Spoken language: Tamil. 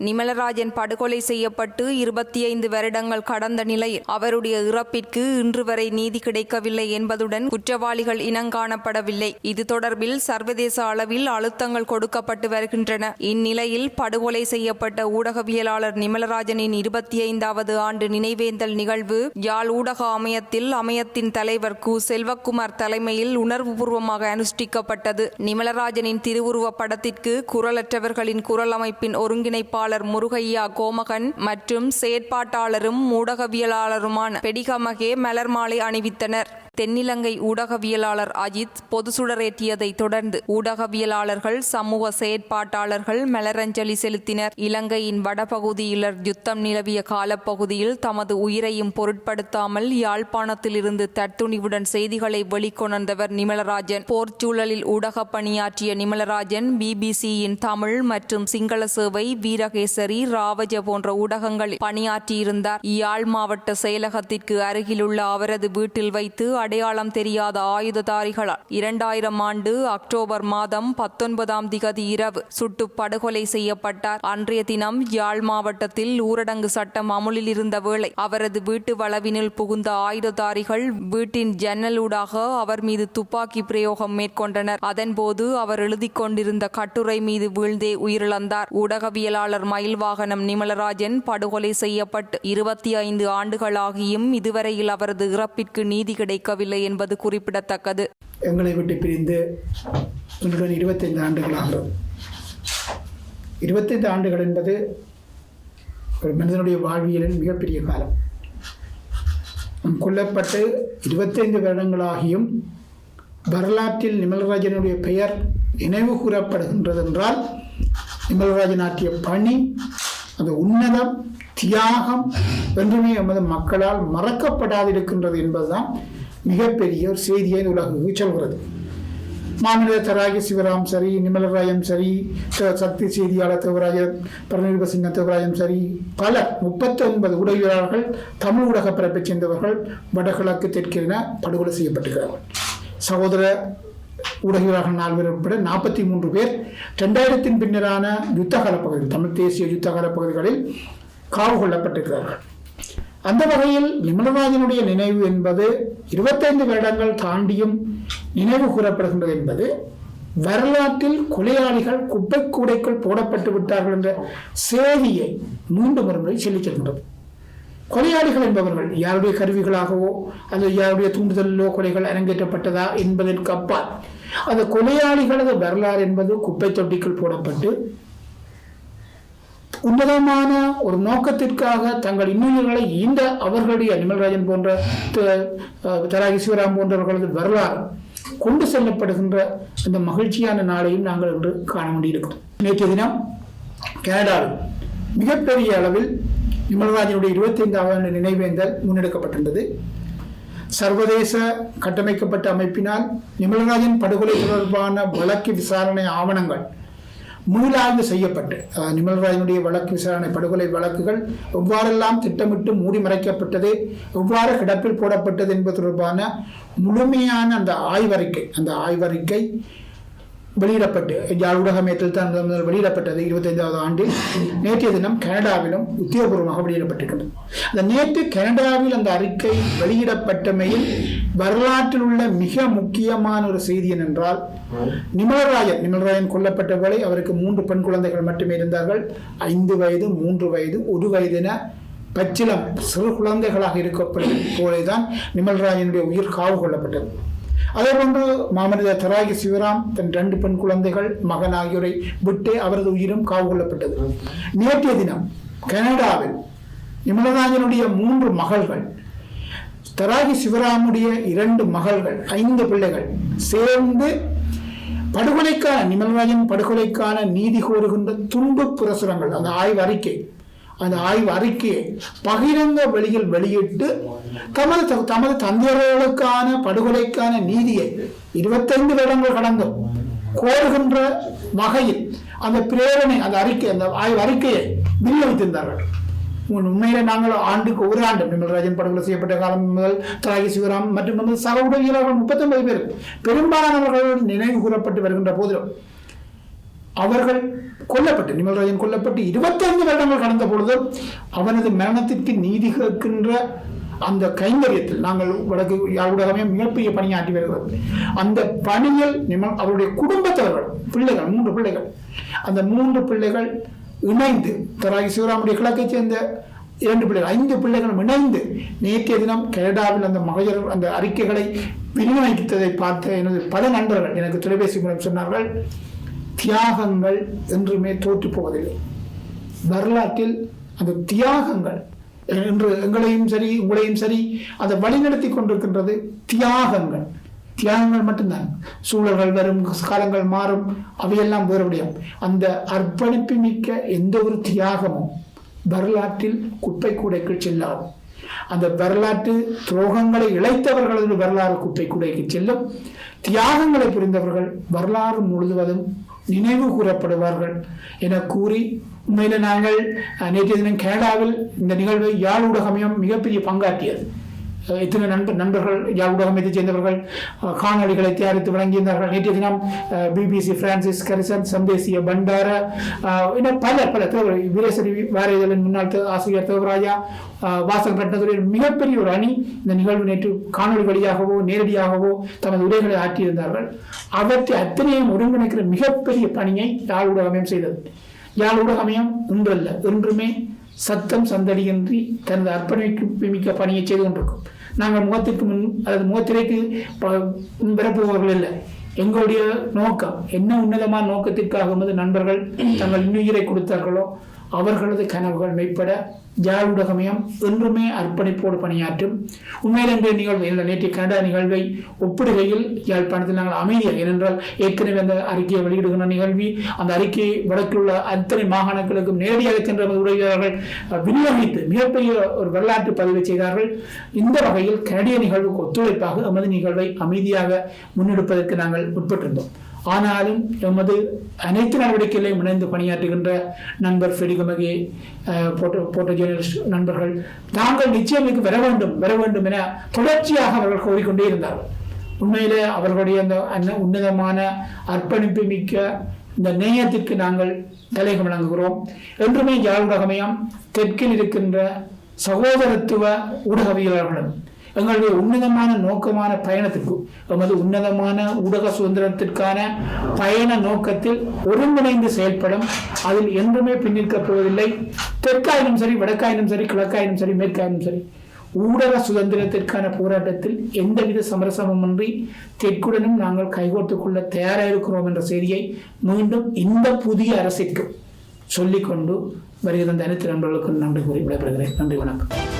நிமலராஜன் படுகொலை செய்யப்பட்டு இருபத்தி ஐந்து வருடங்கள் கடந்த நிலையில் அவருடைய இறப்பிற்கு இன்று வரை நீதி கிடைக்கவில்லை என்பதுடன் குற்றவாளிகள் இனங்காணப்படவில்லை இது தொடர்பில் சர்வதேச அளவில் அழுத்தங்கள் கொடுக்கப்பட்டு வருகின்றன. இந்நிலையில் படுகொலை செய்யப்பட்ட ஊடகவியலாளர் நிமலராஜனின் இருபத்தி ஐந்தாவது ஆண்டு நினைவேந்தல் நிகழ்வு யாழ் ஊடக அமையத்தில் அமையத்தின் தலைவர் கு. செல்வக்குமார் தலைமையில் உணர்வுபூர்வமாக அனுஷ்டிக்கப்பட்டது. நிமலராஜனின் திருவுருவப் படத்திற்கு குரலற்றவர்களின் குரல் அமைப்பின் ஒருங்கிணைப்பாளர் முருகையா கோமகன் மற்றும் செயற்பாட்டாளரும் ஊடகவியலாளருமான பெடிகமகே மலர் மாலை அணிவித்தனர். தென்னிலங்கை ஊடகவியலாளர் அஜித் பொது சுடரேற்றியதை தொடர்ந்து ஊடகவியலாளர்கள் சமூக செயற்பாட்டாளர்கள் மலரஞ்சலி செலுத்தினர். இலங்கையின் வடபகுதியிலர் யுத்தம் நிலவிய காலப்பகுதியில் தமது உயிரையும் பொருட்படுத்தாமல் யாழ்ப்பாணத்திலிருந்து தத்துணிவுடன் செய்திகளை வெளிக்கொணர்ந்தவர் நிமலராஜன். போர் சூழலில் ஊடக பணியாற்றிய நிமலராஜன் பிபிசியின் தமிழ் மற்றும் சிங்கள சேவை வீரகேசரி ராவஜ போன்ற ஊடகங்களில் பணியாற்றியிருந்தார். யாழ் மாவட்ட செயலகத்திற்கு அருகிலுள்ள அவரது வீட்டில் வைத்து அடையாளம் தெரியாத ஆயுததாரிகளால் இரண்டாயிரம் ஆண்டு அக்டோபர் மாதம் பத்தொன்பதாம் திகதி இரவு சுட்டு படுகொலை செய்யப்பட்டார். அன்றைய தினம் யாழ் மாவட்டத்தில் ஊரடங்கு சட்டம் அமுலில் இருந்த வேளை அவரது வீட்டு வளவினில் புகுந்த ஆயுததாரிகள் வீட்டின் ஜன்னலூடாக அவர் மீது துப்பாக்கி பிரயோகம் மேற்கொண்டனர். அதன்போது அவர் எழுதி கொண்டிருந்த கட்டுரை மீது வீழ்ந்தே உயிரிழந்தார். ஊடகவியலாளர் மயில்வாகனம் நிமலராஜன் படுகொலை செய்யப்பட்டு இருபத்தி ஐந்து ஆண்டுகளாகியும் இதுவரையில் அவரது இறப்பிற்கு நீதி கிடைக்க போகவில்லை என்பது குறிப்பிடத்தக்கது. எங்களை விட்டு பிரிந்து இன்றுடன் இருபத்தைந்து ஆண்டுகள் ஆகிறது இருபத்தைந்து ஆண்டுகள் என்பது ஒரு மனிதனுடைய வாழ்வியலின் மிகப்பெரிய காலம். நாம் கொல்லப்பட்டு இருபத்தைந்து வருடங்களாகியும் வரலாற்றில் நிமலராஜனுடைய பெயர் நினைவு கூறப்படுகின்றது என்றால் நிமலராஜன் ஆற்றிய பணி அந்த உன்னதம் தியாகம் என்றுமே எமது மக்களால் மறக்கப்படாதிருக்கின்றது என்பதுதான் மிகப்பெரிய ஒரு செய்தியை உலகுக்கு சொல்கிறது. மாநில சிவராம் சரி நிமலராயம் சரி சக்தி செய்தியாளர் தேவராஜர் பரநிருபசிங்க தேவராயம் சரி பல முப்பத்தி ஒன்பது உடையாளர்கள் தமிழ் ஊடக பிறப்பைச் சேர்ந்தவர்கள் வடகிழக்கு தெற்கென படுகொலை செய்யப்பட்டிருக்கிறார்கள். சகோதர ஊடகவியலாளர்கள் நால்வர் உட்பட நாற்பத்தி மூன்று பேர் ரெண்டாயிரத்தின் பின்னரான யுத்தகால பகுதிகள் தமிழ் தேசிய யுத்தகால பகுதிகளில் காவு கொள்ளப்பட்டிருக்கிறார்கள். அந்த வகையில் நிமலராஜனுடைய நினைவு என்பது இருபத்தைந்து வருடங்கள் தாண்டியும் நினைவு கூறப்படுகின்றது என்பது வரலாற்றில் கொலையாளிகள் குப்பை கூடைக்குள் போடப்பட்டு விட்டார்கள் என்ற செய்தியை மீண்டும் ஒரு முறை சொல்லிச் செல்கின்றது. கொலையாளிகள் என்பவர்கள் யாருடைய கருவிகளாகவோ அல்லது யாருடைய தூண்டுதலிலோ கொலைகள் அரங்கேற்றப்பட்டதா என்பதற்கு அப்பால் அந்த கொலையாளிகளது வரலாறு என்பது குப்பை தொட்டிக்குள் போடப்பட்டு உன்னதமான ஒரு நோக்கத்திற்காக தங்கள் இன்னுயிர்களை ஈந்த அவர்களுடைய நிமல்ராஜன் போன்ற தராகி சிவராம் போன்றவர்களது வரலாறு கொண்டு செல்லப்படுகின்ற அந்த மகிழ்ச்சியான நாளையும் நாங்கள் இன்று காண வேண்டியிருக்கிறோம் நேற்று தினம் கனடாவில் மிகப்பெரிய அளவில் நிமல்ராஜனுடைய இருபத்தைந்தாவது ஆண்டு நினைவேந்தல் முன்னெடுக்கப்பட்டிருந்தது. சர்வதேச கட்டமைக்கப்பட்ட அமைப்பினால் நிமலராஜன் படுகொலை தொடர்பான வழக்கு விசாரணை ஆவணங்கள் மீளாய்வு செய்யப்பட்டு நிமல்ராயனுடைய வழக்கு விசாரணை படுகொலை வழக்குகள் எவ்வாறெல்லாம் திட்டமிட்டு மூடி மறைக்கப்பட்டது எவ்வாறு கிடப்பில் போடப்பட்டது என்பது தொடர்பான முழுமையான அந்த ஆய்வறிக்கை அந்த ஆய்வறிக்கை வெளியிடப்பட்டு யாழ் ஊடகமயத்தில் தான் முதல் வெளியிடப்பட்டது இருபத்தைந்தாவது ஆண்டில். நேற்றைய தினம் கனடாவிலும் உத்தியோகபூர்வமாக வெளியிடப்பட்டிருக்கிறது. அந்த நேற்று கனடாவில் அந்த அறிக்கை வெளியிடப்பட்டமையில் வரலாற்றில் உள்ள மிக முக்கியமான ஒரு செய்தி என்னென்றால் நிமலராயன் நிமலராயன் கொல்லப்பட்ட வேளை அவருக்கு மூன்று பெண் குழந்தைகள் மட்டுமே இருந்தார்கள். ஐந்து வயது மூன்று வயது ஒரு வயது என பச்சிலம் சிறு குழந்தைகளாக இருக்கப்படும் போலேதான் நிமல்ராயனுடைய உயிர் காவு கொள்ளப்பட்டது. அதே போன்று தராகி சிவராம் தன் ரெண்டு பெண் குழந்தைகள் மகன் ஆகியோரை விட்டு அவரது உயிரும் காவு கொள்ளப்பட்டது. நேற்றைய தினம் கனடாவில் நிமலராஜனுடைய மூன்று மகள்கள் தராகி சிவராமுடைய இரண்டு மகள்கள் ஐந்து பிள்ளைகள் சேர்ந்து படுகொலைக்கான நிமல்ராஜன் படுகொலைக்கான நீதி கோருகின்ற துன்பு பிரசுரங்கள் அந்த ஆய்வு அறிக்கை அந்த ஆய்வு அறிக்கையை பகிரங்க வெளியில் வெளியிட்டு தமது த- தமது தந்தையர்களுக்கான படுகொலைக்கான நீதியை இருபத்தைந்து வருடங்கள் கடந்தும் கோருகின்ற வகையில் அந்த பிரேரணை அந்த அறிக்கை அந்த ஆய்வு அறிக்கையை விநியோகித்திருந்தார்கள். உன் உண்மையில நாங்கள் ஆண்டுக்கு ஒரு ஆண்டு நிமல்ராஜன் படுகொலை செய்யப்பட்ட காலம் முதல் தலாகி சிவராம் மற்றும் நமது சக உடவியலாளர்கள் முப்பத்தொன்பது பேர் பெரும்பாலானவர்கள் நினைவு கூறப்பட்டு வருகின்ற போதிலும் அவர்கள் கொல்லப்பட்டு நிமல்ராஜன் கொல்லப்பட்டு இருபத்தைந்து வருடங்கள் கடந்த பொழுதும் அவனது மரணத்திற்கு நீதி கேட்கின்ற அந்த கைங்கரியத்தில் நாங்கள் வடக்கு ஊடகமே மிகப்பெரிய பணியாற்றி வருகிறது அந்த பணியில் நிமல் அவருடைய குடும்பத்தவர்கள் பிள்ளைகள் மூன்று பிள்ளைகள் அந்த மூன்று பிள்ளைகள் இணைந்து தராகி சிவராமுடைய கிழக்கை சேர்ந்த இரண்டு பிள்ளைகள் ஐந்து பிள்ளைகளும் இணைந்து நேற்றைய தினம் கனடாவில் அந்த மகஜர் அந்த அறிக்கைகளை விநியோகித்ததை பார்த்த எனது பல நண்பர்கள் எனக்கு தொலைபேசி மூலம் சொன்னார்கள் தியாகங்கள் என்றுமே தோற்று போவதில்லை. வரலாற்றில் அந்த தியாகங்கள். என்று எங்களையும் சரி உங்களையும் சரி அதை வழிநடத்தி கொண்டிருக்கின்றது தியாகங்கள். தியாகங்கள் மட்டும்தான். சூழல்கள் வரும் காலங்கள் மாறும் அவையெல்லாம் வேறுபடியும் அந்த அர்ப்பணிப்பு மிக்க எந்த ஒரு தியாகமும் வரலாற்றில் குப்பை கூடைக்கு செல்லாது. அந்த வரலாற்று துரோகங்களை இழைத்தவர்களது வரலாறு குப்பை கூடைக்கு செல்லும். தியாகங்களை புரிந்தவர்கள் வரலாறு முழுவதும் நினைவு கூறப்படுவார்கள் என கூறி உண்மையில நாங்கள் நேற்றைய தினம் கனடாவில் இந்த நிகழ்வை யாழ் ஊடகமையும் மிகப்பெரிய பங்காற்றியது. இத்தனை நண்பர் நண்பர்கள் யாழ் ஊடகமையத்தைச் சேர்ந்தவர்கள் காணொலிகளை காணொளிகளை தயாரித்து வழங்கியிருந்தார்கள். நேற்றைய தினம் பிபிசி பிரான்சிஸ் கரிசன் சந்தேசிய பண்டார இன்னும் பல பல தேவர் வீரேஸ்வரி வார இதழின் முன்னாள் ஆசிரியர் தேவராஜா அஹ், வாசல் மிகப்பெரிய ஒரு அணி. இந்த நிகழ்வு நேற்று காணொளி வழியாகவோ நேரடியாகவோ தமது உரைகளை ஆற்றியிருந்தார்கள். அவற்றை அத்தனையும் ஒருங்கிணைக்கிற மிகப்பெரிய பணியை யாழ் ஊடகமயம் செய்தது. யாழ் ஊடகமயம் இன்றல்ல என்றுமே சத்தம் சந்தடியின்றி தனது அர்ப்பணிப்பு மிக்க பணியை செய்து கொண்டிருக்கும். நாங்கள் முகத்திற்கு முன் அல்லது முகத்திரைக்கு பிறப்புபவர்கள் இல்லை. எங்களுடைய நோக்கம் என்ன உன்னதமான நோக்கத்திற்காக நண்பர்கள் தங்கள் இன்னுயிரை கொடுத்தார்களோ அவர்களது கனவுகள் மெய்ப்பட யாழ் ஊடகமயம் என்றுமே அர்ப்பணிப்போடு பணியாற்றும். உண்மையில் இன்றைய நிகழ்வு இந்த நேற்று கனடா நிகழ்வை ஒப்பிடுகையில் யாழ்ப்பாணத்தில் நாங்கள் அமைதியாக ஏனென்றால் ஏற்கனவே அந்த அறிக்கையை வெளியிடுகின்ற நிகழ்வி அந்த அறிக்கையை வடக்கில் உள்ள அத்தனை மாகாணங்களுக்கும் நேரடியாக சென்ற நமது விநியோகித்து மிகப்பெரிய ஒரு வரலாற்று பதிவை செய்தார்கள். இந்த வகையில் கனடிய நிகழ்வுக்கு ஒத்துழைப்பாக எமது நிகழ்வை அமைதியாக முன்னெடுப்பதற்கு நாங்கள் உட்பட்டிருந்தோம் ஆனாலும் எமது அனைத்து நடவடிக்கைகளையும் இணைந்து பணியாற்றுகின்ற நண்பர் ஃபெடிகமகே போட்டோ போட்டோ ஜேர்னலிஸ்ட் நண்பர்கள் தாங்கள் நிச்சயம் வர வேண்டும் வர வேண்டும் என தொடர்ச்சியாக அவர்கள் கோரிக்கொண்டே இருந்தார்கள். உண்மையிலே அவர்களுடைய அந்த அன்ன- உன்னதமான அர்ப்பணிப்பு மிக்க இந்த நேயத்திற்கு நாங்கள் தலைகம் வழங்குகிறோம். என்றுமே யாழ் தெற்கில் இருக்கின்ற சகோதரத்துவ ஊடகவியலாளர்களும் எங்களுடைய உன்னதமான நோக்கமான பயணத்திற்கு எமது உன்னதமான ஊடக சுதந்திரத்திற்கான பயண நோக்கத்தில் ஒருங்கிணைந்து செயல்படும். அதில் என்றுமே பின்னிற்கப் போவதில்லை தெற்காயினும் சரி வடக்காயினும் சரி கிழக்காயினும் சரி மேற்காயினும் சரி ஊடக சுதந்திரத்திற்கான போராட்டத்தில் எந்தவித சமரசமுமின்றி தெற்குடனும் நாங்கள் கைகோர்த்து கொள்ள தயாராக இருக்கிறோம் என்ற செய்தியை மீண்டும் இந்த புதிய அரசிற்கு சொல்லிக்கொண்டு வருகிற அந்த அனைத்து நண்பர்களுக்கும் நன்றி கூறி விடைபெறுகிறேன். நன்றி வணக்கம்.